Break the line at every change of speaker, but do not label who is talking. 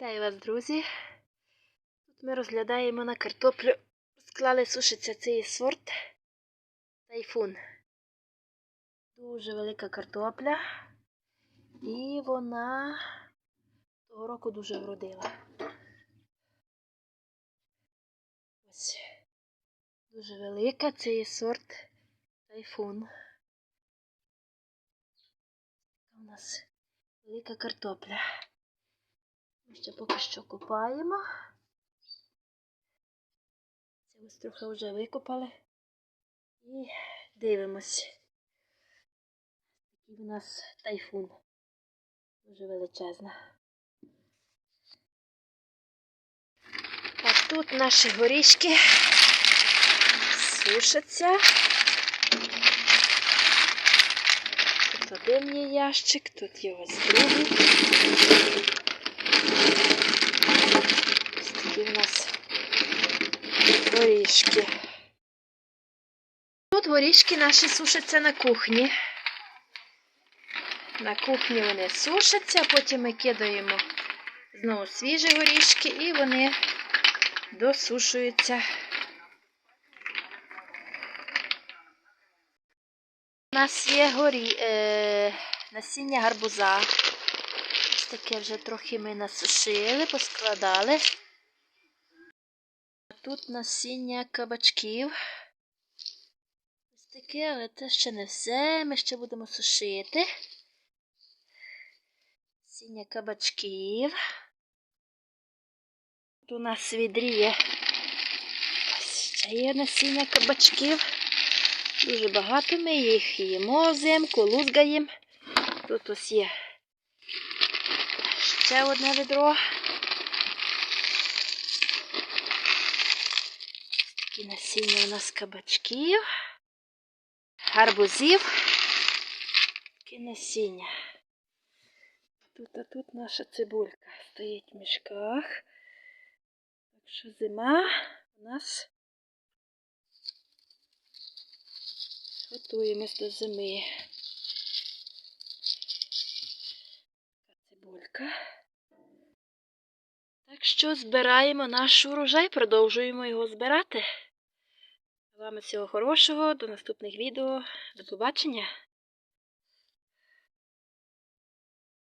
Вітаю вас, друзі. Тут ми розглядаємо на картоплю. Склали сушиться цей сорт тайфун. Дуже велика картопля. І вона того року дуже вродила. Ось. Дуже велика. Це є сорт тайфун. У нас велика картопля. Ще поки що копаємо. Це ось трохи вже викопали. І дивимось. Такий у нас тайфун. Дуже величезна. А тут наші горішки сушаться. Тут один є ящик, тут є ось другий. Ось такі в нас горішки. Тут горішки наші сушаться на кухні. На кухні вони сушаться, потім ми кидаємо знову свіжі горішки і вони досушуються. У нас є горі... е... насіння гарбуза. Таке вже трохи ми насушили, поскладали. Тут насіння кабачків. Ось таке, але це ще не все. Ми ще будемо сушити. Насіння кабачків. Тут у нас відріє. Ось ще є насіння кабачків. Дуже багато ми їх їмо взимку, лузгаємо. Тут ось є ще одне відро. Такі насіння у нас кабачків, гарбузів, такі насіння. Тут, а тут наша цибулька стоїть в мішках. Так що зима у нас готуємось до зими. Цибулька. Так що збираємо наш урожай, продовжуємо його збирати. Вами всього хорошого, до наступних відео. До побачення!